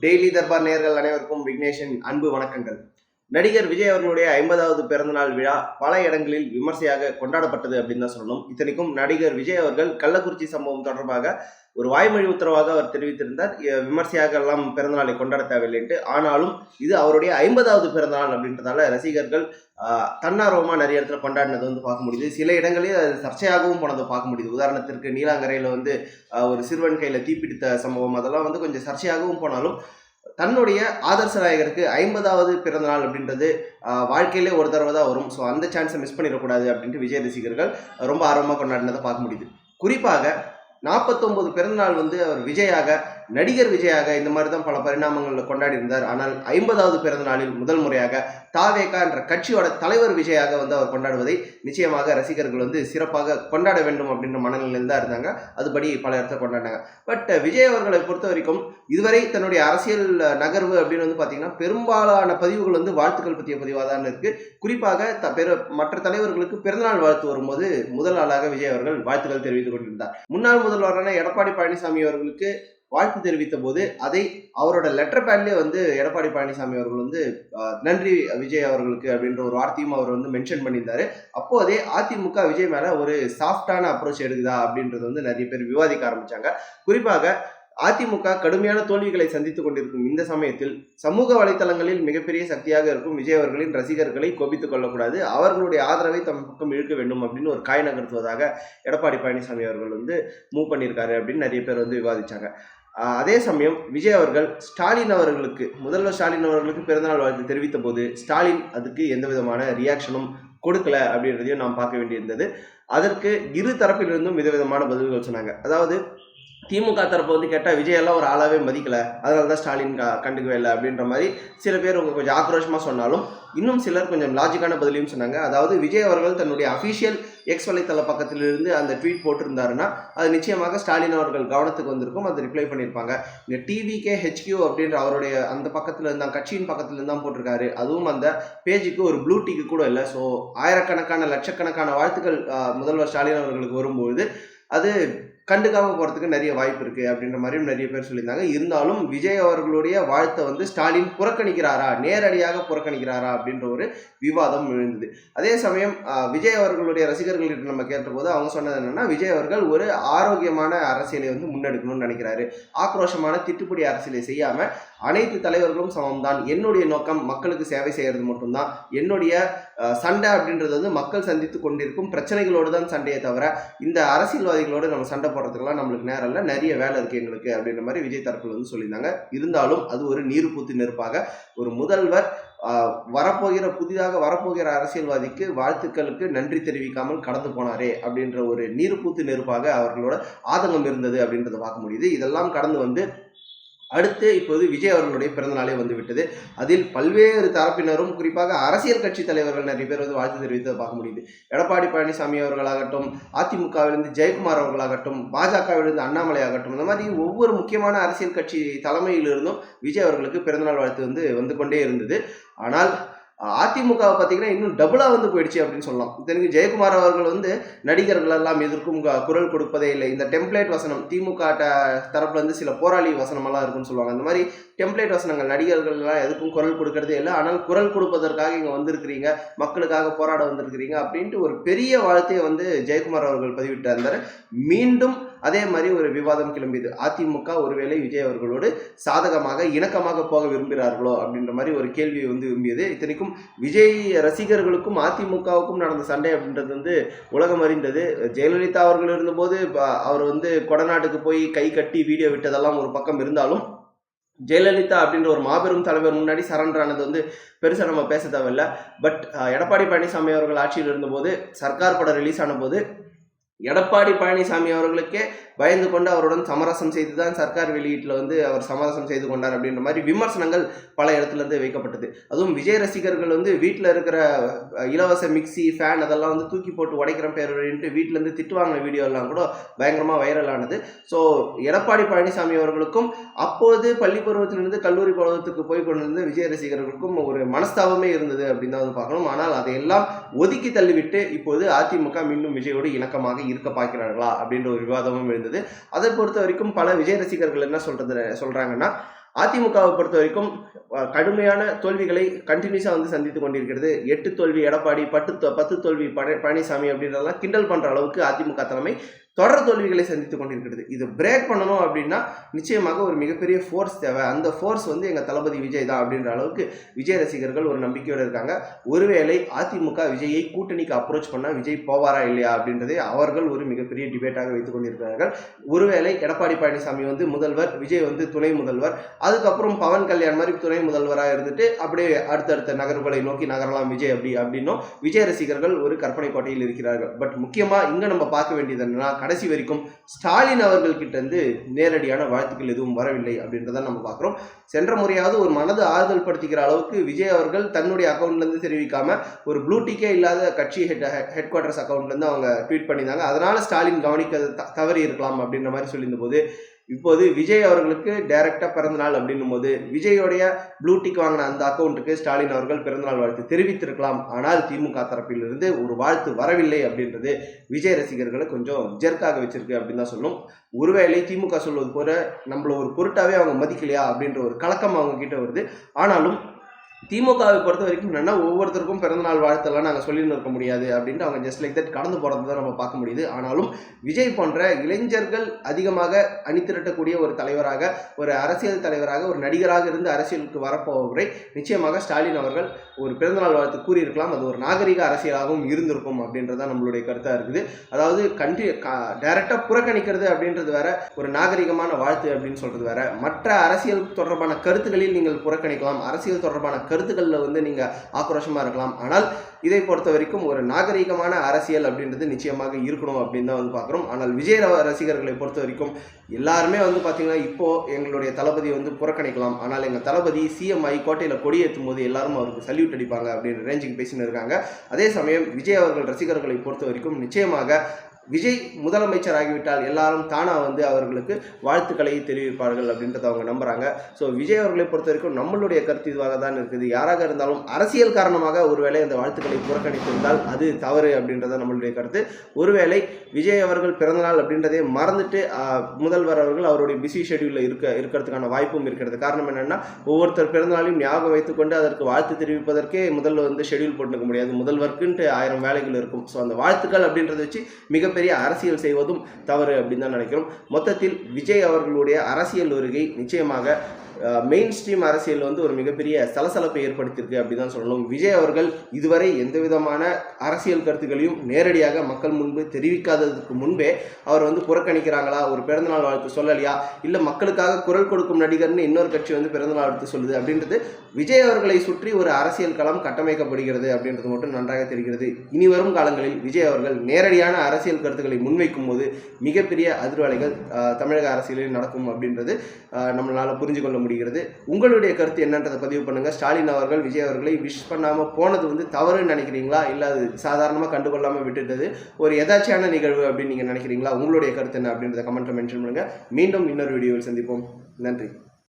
Daily Darbar நேர்கள் அனைவருக்கும் விக்னேஷன் அன்பு வணக்கங்கள். நடிகர் விஜய் அவர்களுடைய ஐம்பதாவது பிறந்தநாள் விழா பல இடங்களில் விமர்சையாக கொண்டாடப்பட்டது அப்படின்னு தான் சொல்லணும். இத்தனைக்கும் நடிகர் விஜய் அவர்கள் கள்ளக்குறிச்சி சம்பவம் தொடர்பாக ஒரு வாய்மொழி உத்தரவாக அவர் தெரிவித்திருந்தார். விமர்சையாக எல்லாம் பிறந்தநாளை கொண்டாட தேவையில்லைன்ட்டு. ஆனாலும் இது அவருடைய ஐம்பதாவது பிறந்தநாள் அப்படின்றதால ரசிகர்கள் தன்னார்வமாக நிறைய இடத்துல கொண்டாடினது வந்து பார்க்க முடியுது. சில இடங்களில் அது சர்ச்சையாகவும் போனதை பார்க்க முடியுது. உதாரணத்திற்கு நீலாங்கரையில் வந்து ஒரு சிறுவன் கையில் தீப்பிடித்த சம்பவம் அதெல்லாம் வந்து கொஞ்சம் சர்ச்சையாகவும் போனாலும் தன்னுடைய ஆதர்ச நாயகருக்கு ஐம்பதாவது பிறந்தநாள் அப்படின்றது வாழ்க்கையிலே ஒரு தடவை தான் வரும். ஸோ அந்த சான்ஸை மிஸ் பண்ணிடக்கூடாது அப்படின்ட்டு விஜய் ரசிகர்கள் ரொம்ப ஆர்வமாக கொண்டாடினதை பார்க்க முடியுது. குறிப்பாக நாற்பத்தொம்பது பிறந்தநாள் வந்து அவர் விஜயாக நடிகர் விஜயாக இந்த மாதிரி தான் பல பரிணாமங்களில் கொண்டாடி இருந்தார் ஆனால் ஐம்பதாவது பிறந்த நாளில் முதல் முறையாக தாவேகா என்ற கட்சியோட தலைவர் விஜயாக வந்து அவர் கொண்டாடுவதை நிச்சயமாக ரசிகர்கள் வந்து சிறப்பாக கொண்டாட வேண்டும் அப்படின்ற மனநிலையில் தான் இருந்தாங்க. அதுபடி பல இடத்துல கொண்டாடினாங்க. பட் விஜய் அவர்களை பொறுத்த வரைக்கும் இதுவரை தன்னுடைய அரசியல் நகர்வு அப்படின்னு வந்து பார்த்தீங்கன்னா பெரும்பாலான பதிவுகள் வந்து வாழ்த்துக்கள் பற்றிய பதிவாக தான் இருக்கு. குறிப்பாக த பெரு மற்ற தலைவர்களுக்கு பிறந்தநாள் வாழ்த்து வரும்போது முதல் ஆளாக விஜய் அவர்கள் வாழ்த்துக்கள் தெரிவித்துக் கொண்டிருந்தார். முன்னாள் முதல்வரான எடப்பாடி பழனிசாமி அவர்களுக்கு வாழ்த்து தெரிவித்த போது அதை அவரோட லெட்டர் பேட்லேயே வந்து எடப்பாடி பழனிசாமி அவர்கள் வந்து நன்றி விஜய் அவர்களுக்கு அப்படின்ற ஒரு வார்த்தையும் அவர் வந்து மென்ஷன் பண்ணியிருந்தாரு. அப்போதே அதிமுக விஜய் மேல ஒரு சாஃப்டான அப்ரோச் எடுக்குதா அப்படின்றது வந்து நிறைய பேர் விவாதிக்க ஆரம்பிச்சாங்க. குறிப்பாக அதிமுக கடுமையான தோல்விகளை சந்தித்துக் கொண்டிருக்கும் இந்த சமயத்தில் சமூக வலைத்தளங்களில் மிகப்பெரிய சக்தியாக இருக்கும் விஜய் அவர்களின் ரசிகர்களை கோபித்துக் கொள்ளக்கூடாது. அவர்களுடைய ஆதரவை தம் பக்கம் இழுக்க வேண்டும் அப்படின்னு ஒரு காய் நகர்த்துவதாக எடப்பாடி பழனிசாமி அவர்கள் வந்து மூவ் பண்ணியிருக்காரு அப்படின்னு நிறைய பேர் வந்து விவாதிச்சாங்க. அதே சமயம் விஜய் அவர்கள் ஸ்டாலின் அவர்களுக்கு முதல்வர் ஸ்டாலின் அவர்களுக்கு பிறந்தநாள் வாழ்த்து தெரிவித்த போது ஸ்டாலின் அதுக்கு எந்த விதமான ரியாக்ஷனும் கொடுக்கல அப்படின்றதையும் நாம் பார்க்க வேண்டியிருந்தது. அதற்கு இரு தரப்பிலிருந்தும் விதவிதமான பதில்கள் சொன்னாங்க. அதாவது திமுக தரப்பு வந்து கேட்டால் விஜய் எல்லாம் ஒரு ஆளாவே மதிக்கல. அதனால தான் ஸ்டாலின் க- கண்டுக்கவே இல்லை. அப்படின்ற மாதிரி சில பேர் உங்க கொஞ்சம் ஆக்ரோஷமாக சொன்னாலும் இன்னும் சிலர் கொஞ்சம் லாஜிக்கான பதிலையும் சொன்னாங்க. அதாவது விஜய் அவர்கள் தன்னுடைய அஃபிஷியல் எக்ஸ் வலைத்தள பக்கத்திலிருந்து அந்த ட்வீட் போட்டிருந்தாருன்னா அது நிச்சயமாக ஸ்டாலின் அவர்கள் கவனத்துக்கு வந்திருக்கும். அது ரிப்ளை பண்ணியிருப்பாங்க. இந்த டிவிகே ஹெச்கியூ அப்படின்ற அவருடைய அந்த பக்கத்தில் இருந்தால் கட்சியின் பக்கத்தில் இருந்தால் போட்டிருக்காரு. அதுவும் அந்த பேஜுக்கு ஒரு ப்ளூ டிக்கு கூட இல்லை. ஸோ ஆயிரக்கணக்கான லட்சக்கணக்கான வாழ்த்துக்கள் முதல்வர் ஸ்டாலின் அவர்களுக்கு வரும்பொழுது அது கண்டுக்காம போறதுக்கு நிறைய வாய்ப்பு இருக்கு அப்படின்ற மாதிரியும் நிறைய பேர் சொல்லியிருந்தாங்க. இருந்தாலும் விஜய் அவர்களுடைய வாழ்த்தை வந்து ஸ்டாலின் புறக்கணிக்கிறாரா? நேரடியாக புறக்கணிக்கிறாரா? அப்படின்ற ஒரு விவாதம் எழுந்தது. அதே சமயம் விஜய் அவர்களுடைய ரசிகர்கள்கிட்ட நம்ம கேட்டபோது அவங்க சொன்னது என்னன்னா விஜய் அவர்கள் ஒரு ஆரோக்கியமான அரசியலை வந்து முன்னெடுக்கணும்னு நினைக்கிறாரு. ஆக்ரோஷமான திட்டுப்படி அரசியலை செய்யாம அனைத்து தலைவர்களும் சமம்தான். என்னுடைய நோக்கம் மக்களுக்கு சேவை செய்யறது மட்டும்தான். என்னுடைய சண்டை அப்படின்றது வந்து மக்கள் சந்தித்து கொண்டிருக்கும் பிரச்சனைகளோடு தான் சண்டையை தவிர இந்த அரசியல்வாதிகளோடு நம்ம சண்டை போடுறதுக்கெல்லாம் நம்மளுக்கு நேரம் இல்லை. நிறைய வேலை இருக்குது எங்களுக்கு அப்படின்ற மாதிரி விஜய் தரப்பில் வந்து சொல்லியிருந்தாங்க. இருந்தாலும் அது ஒரு நீர் பூத்து நெருப்பாக ஒரு முதல்வர் ஆஹ், வரப்போகிற புதிதாக வரப்போகிற அரசியல்வாதிக்கு வாழ்த்துக்களுக்கு நன்றி தெரிவிக்காமல் கடந்து போனாரே அப்படின்ற ஒரு நீர் பூத்து நெருப்பாக அவர்களோட ஆதங்கம் இருந்தது அப்படின்றத பார்க்க முடியுது. இதெல்லாம் கடந்து வந்து அடுத்து இப்போது விஜய் அவர்களுடைய பிறந்தநாளே வந்து விட்டது அதில் பல்வேறு தரப்பினரும் குறிப்பாக அரசியல் கட்சி தலைவர்கள் நிறைய பேர் வந்து வாழ்த்து தெரிவித்ததை பார்க்க முடியுது. எடப்பாடி பழனிசாமி அவர்களாகட்டும் அதிமுகவிலிருந்து ஜெயக்குமார் அவர்களாகட்டும் பாஜகவிலிருந்து அண்ணாமலை ஆகட்டும் இந்த மாதிரி ஒவ்வொரு முக்கியமான அரசியல் கட்சி தலைமையிலிருந்தும் விஜய் அவர்களுக்கு பிறந்தநாள் வாழ்த்து வந்து வந்து கொண்டே இருந்தது. ஆனால் அதிமுகவை பார்த்தீங்கன்னா இன்னும் டபுளாக வந்து போயிடுச்சு அப்படின்னு சொல்லலாம். இத்தனைக்கு ஜெயக்குமார் அவர்கள் வந்து நடிகர்கள் எல்லாம் எதற்கும் குரல் கொடுப்பதே இல்லை. இந்த டெம்ப்ளேட் வசனம் திமுக தரப்புல இருந்து சில போராளி வசனமெல்லாம் இருக்குன்னு சொல்லுவாங்க. அந்த மாதிரி டெம்ப்ளேட் வசனங்கள் நடிகர்கள் எல்லாம் எதுக்கும் குரல் கொடுக்கறதே இல்லை. ஆனால் குரல் கொடுப்பதற்காக இங்கே வந்திருக்கிறீங்க மக்களுக்காக போராட வந்திருக்கிறீங்க அப்படின்ட்டு ஒரு பெரிய வாழ்த்தையை வந்து ஜெயக்குமார் அவர்கள் பதிவிட்டிருந்தாரு மீண்டும் அதே மாதிரி ஒரு விவாதம் கிளம்பியது. அதிமுக ஒருவேளை விஜய் அவர்களோடு சாதகமாக இணக்கமாக போக விரும்புகிறார்களோ அப்படின்ற மாதிரி ஒரு கேள்வி வந்து விரும்பியது இத்தனைக்கும் விஜய் ரசிகர்களுக்கும் அதிமுகவுக்கும் நடந்த சண்டை அப்படின்றது வந்து உலகம் அறிந்தது. ஜெயலலிதா அவர்கள் இருந்தபோது அவர் வந்து கொடநாட்டுக்கு போய் கை கட்டி வீடியோ விட்டதெல்லாம் ஒரு பக்கம் இருந்தாலும் ஜெயலலிதா அப்படின்ற ஒரு மாபெரும் தலைவர் முன்னாடி சரண்டர் ஆனது வந்து பெருசாக நம்ம பேச தேவையில்ல. பட் எடப்பாடி பழனிசாமி அவர்கள் ஆட்சியில் இருந்தபோது சர்க்கார் படம் ரிலீஸ் ஆன போது எடப்பாடி பழனிசாமி அவர்களுக்கே பயந்து கொண்டு அவருடன் சமரசம் செய்து தான் சர்க்கார் வெளியீட்டில் வந்து அவர் சமரசம் செய்து கொண்டார் அப்படின்ற மாதிரி விமர்சனங்கள் பல இடத்துலேருந்து வைக்கப்பட்டது. அதுவும் விஜய் ரசிகர்கள் வந்து வீட்டில் இருக்கிற இலவச மிக்ஸி ஃபேன் அதெல்லாம் வந்து தூக்கி போட்டு உடைக்கிற பேர் வீட்டில் இருந்து திட்டு வாங்கின வீடியோ எல்லாம் கூட பயங்கரமாக வைரல் ஆனது. ஸோ எடப்பாடி பழனிசாமி அவர்களுக்கும் அப்போது பள்ளி பருவத்திலிருந்து கல்லூரி பருவத்துக்கு போய் கொண்டிருந்த விஜய் ரசிகர்களுக்கும் ஒரு மனஸ்தாபமே இருந்தது அப்படின்னு தான் வந்து பார்க்கணும். ஆனால் அதையெல்லாம் ஒதுக்கி தள்ளிவிட்டு இப்போது அதிமுக மீண்டும் விஜயோடு இணக்கமாக இருக்க பார்க்கிறார்களா அப்படின்ற ஒரு விவாதமும் எழுந்தது அதை பொறுத்த வரைக்கும் பல விஜய் ரசிகர்கள் என்ன சொல்றது சொல்றாங்கன்னா அதிமுகவை பொறுத்த வரைக்கும் கடுமையான தோல்விகளை கண்டினியூஸாக வந்து சந்தித்து கொண்டிருக்கிறது. எட்டு தோல்வி எடப்பாடி பட்டு பத்து தோல்வி பழ- பழனிசாமி அப்படின்றதெல்லாம் கிண்டல் பண்ற அளவுக்கு அதிமுக தலைமை தொடர் தோல்விகளை சந்தித்து கொண்டிருக்கிறது. இது பிரேக் பண்ணணும் அப்படின்னா நிச்சயமாக ஒரு மிகப்பெரிய ஃபோர்ஸ் தேவை. அந்த ஃபோர்ஸ் வந்து எங்கள் தளபதி விஜய் தான் அப்படின்ற அளவுக்கு விஜய் ரசிகர்கள் ஒரு நம்பிக்கையோடு இருக்காங்க. ஒருவேளை அதிமுக விஜயை கூட்டணிக்கு அப்ரோச் பண்ணால் விஜய் போவாரா இல்லையா அப்படின்றதை அவர்கள் ஒரு மிகப்பெரிய டிபேட்டாக வைத்துக் கொண்டிருக்கிறார்கள். ஒருவேளை எடப்பாடி பழனிசாமி வந்து முதல்வர் விஜய் வந்து துணை முதல்வர் அதுக்கப்புறம் பவன் கல்யாண் மாதிரி துணை முதல்வராக இருந்துட்டு அப்படியே அடுத்தடுத்த நகர்வுகளை நோக்கி நகரலாம் விஜய் அப்படி அப்படின்னும் விஜய் ரசிகர்கள் ஒரு கற்பனை கோட்டையில் இருக்கிறார்கள். பட் முக்கியமாக இங்கே நம்ம பார்க்க வேண்டியது என்னன்னா கடைசி வரைக்கும் ஸ்டாலின் அவர்கள் இருந்து நேரடியான வாழ்த்துக்கள் எதுவும் வரவில்லை அப்படின்றத நம்ம பார்க்குறோம். சென்ற முறையாவது ஒரு மனது ஆறுதல் படுத்திக்கிற அளவுக்கு விஜய் அவர்கள் தன்னுடைய அக்கௌண்ட்லேருந்து தெரிவிக்காமல் தெரிவிக்காம ஒரு ப்ளூ டிக்கே இல்லாத கட்சி ஹெட் ஹெட் குவார்ட்டர்ஸ் அக்கௌண்ட்லேருந்து அவங்க ட்வீட் பண்ணியிருந்தாங்க. அதனால ஸ்டாலின் கவனிக்க த- தவறி இருக்கலாம் அப்படின்ற மாதிரி சொல்லியிருந்த போது இப்போது விஜய் அவர்களுக்கு டைரக்டா பிறந்தநாள் அப்படின்னும் போது விஜயோடைய ப்ளூ டிக் வாங்கின அந்த அக்கௌண்ட்டுக்கு ஸ்டாலின் அவர்கள் பிறந்தநாள் வாழ்த்து தெரிவித்திருக்கலாம். ஆனால் திமுக தரப்பிலிருந்து ஒரு வாழ்த்து வரவில்லை அப்படின்றது விஜய் ரசிகர்களை கொஞ்சம் ஜெர்க்காக வச்சிருக்கு அப்படின்னு தான் சொல்லணும் ஒருவேளை திமுக சொல்வது போல நம்மள ஒரு பொருட்டாவே அவங்க மதிக்கலையா அப்படின்ற ஒரு கலக்கம் அவங்க கிட்ட வருது. ஆனாலும் திமுகவை பொறுத்த வரைக்கும் என்னென்னா ஒவ்வொருத்தருக்கும் பிறந்தநாள் வாழ்த்தெல்லாம் நாங்கள் சொல்லின்னு இருக்க முடியாது அப்படின்ட்டு அவங்க ஜஸ்ட் லைக் தட் கடந்து போகிறது தான் நம்ம பார்க்க முடியுது. ஆனாலும் விஜய் போன்ற இளைஞர்கள் அதிகமாக அணிதிரட்டக்கூடிய ஒரு தலைவராக ஒரு அரசியல் தலைவராக ஒரு நடிகராக இருந்து அரசியலுக்கு வரப்போவரை நிச்சயமாக ஸ்டாலின் அவர்கள் ஒரு பிறந்தநாள் வாழ்த்து கூறியிருக்கலாம். அது ஒரு நாகரிக அரசியலாகவும் இருந்திருக்கும் அப்படின்றதான் நம்மளுடைய கருத்தாக இருக்குது. அதாவது கண்டி டைரெக்டாக புறக்கணிக்கிறது அப்படின்றது வேற ஒரு நாகரிகமான வாழ்த்து அப்படின்னு சொல்கிறது வேற. மற்ற அரசியல் தொடர்பான கருத்துக்களில் நீங்கள் புறக்கணிக்கலாம். அரசியல் தொடர்பான கருத்துக்களில் வந்து நீங்கள் ஆக்ரோஷமாக இருக்கலாம். ஆனால் இதை பொறுத்த வரைக்கும் ஒரு நாகரிகமான அரசியல் அப்படின்றது நிச்சயமாக இருக்கணும் அப்படின்னு தான் வந்து பார்க்குறோம். ஆனால் விஜய் ர- ரசிகர்களை பொறுத்த வரைக்கும் எல்லாருமே வந்து பார்த்தீங்கன்னா இப்போது எங்களுடைய தளபதி வந்து புறக்கணிக்கலாம். ஆனால் எங்கள் தளபதி சிஎம் ஆகி கோட்டையில் கொடியேற்றும் போது எல்லாரும் அவருக்கு சல்யூட் அடிப்பாங்க அப்படின்ற ரேஞ்சுக்கு பேசின்னு இருக்காங்க. அதே சமயம் விஜய் அவர்கள் ரசிகர்களை பொறுத்த வரைக்கும் நிச்சயமாக விஜய் முதலமைச்சர் ஆகிவிட்டால் எல்லாரும் தானாக வந்து அவர்களுக்கு வாழ்த்துக்களை தெரிவிப்பார்கள் அப்படின்றத அவங்க நம்புறாங்க. ஸோ விஜய் அவர்களை பொறுத்த வரைக்கும் நம்மளுடைய கருத்து இதுவாக தான் இருக்குது. யாராக இருந்தாலும் அரசியல் காரணமாக ஒருவேளை அந்த வாழ்த்துக்களை புறக்கணித்திருந்தால் அது தவறு அப்படின்றத நம்மளுடைய கருத்து. ஒருவேளை விஜய் அவர்கள் பிறந்தநாள் அப்படின்றதே மறந்துட்டு முதல்வர் அவர்கள் அவருடைய பிஸி ஷெடியூலில் இருக்க இருக்கிறதுக்கான வாய்ப்பும் இருக்கிறது. காரணம் என்னென்னா ஒவ்வொருத்தர் பிறந்தநாளையும் ஞாபகம் வைத்துக்கொண்டு அதற்கு வாழ்த்து தெரிவிப்பதற்கே முதல்ல வந்து ஷெடியூல் போட்டுக்க முடியாது. முதல்வருக்குன்ட்டு ஆயிரம் வேலைகள் இருக்கும். ஸோ அந்த வாழ்த்துக்கள் அப்படின்றத வச்சு மிகப்பெரிய அரசியல் செய்வதும் தவறு அப்படின்னு தான் நினைக்கிறோம். மொத்தத்தில் விஜய் அவர்களுடைய அரசியல் வருகை நிச்சயமாக மெயின் ஸ்ட்ரீம் அரசியல் வந்து ஒரு மிகப்பெரிய சலசலப்பை ஏற்படுத்தியிருக்கு அப்படி தான் சொல்லணும். விஜய் அவர்கள் இதுவரை எந்த விதமான அரசியல் கருத்துக்களையும் நேரடியாக மக்கள் முன்பு தெரிவிக்காததுக்கு முன்பே அவர் வந்து புறக்கணிக்கிறாங்களா? ஒரு பிறந்தநாள் வாழ்த்து சொல்லலையா? இல்லை மக்களுக்காக குரல் கொடுக்கும் நடிகர்னு இன்னொரு கட்சி வந்து பிறந்தநாள் வாழ்த்து சொல்லுது அப்படின்றது விஜய் அவர்களை சுற்றி ஒரு அரசியல் களம் கட்டமைக்கப்படுகிறது அப்படின்றது மட்டும் நன்றாக தெரிகிறது. இனி வரும் காலங்களில் விஜய் அவர்கள் நேரடியான அரசியல் கருத்துக்களை முன்வைக்கும் போது மிகப்பெரிய அதிர்வலைகள் தமிழக அரசியலில் நடக்கும் அப்படின்றது நம்மளால் நம்மளால புரிஞ்சு கொள்ள முடிகிறது. உங்களுடைய கருத்து என்னன்றதை பதிவு பண்ணுங்க. ஸ்டாலின் அவர்கள் விஜய் அவர்களை விஷ் பண்ணாம போனது வந்து தவறுன்னு நினைக்கிறீங்களா? இல்லை அது சாதாரணமாக கண்டுகொள்ளாம விட்டுட்டது? ஒரு எதாச்சியான நிகழ்வு அப்படின்னு நீங்க நினைக்கிறீங்களா? உங்களுடைய கருத்து என்ன அப்படின்றத கமெண்ட்டில் மென்ஷன் பண்ணுங்க. மீண்டும் இன்னொரு வீடியோவில் சந்திப்போம். நன்றி.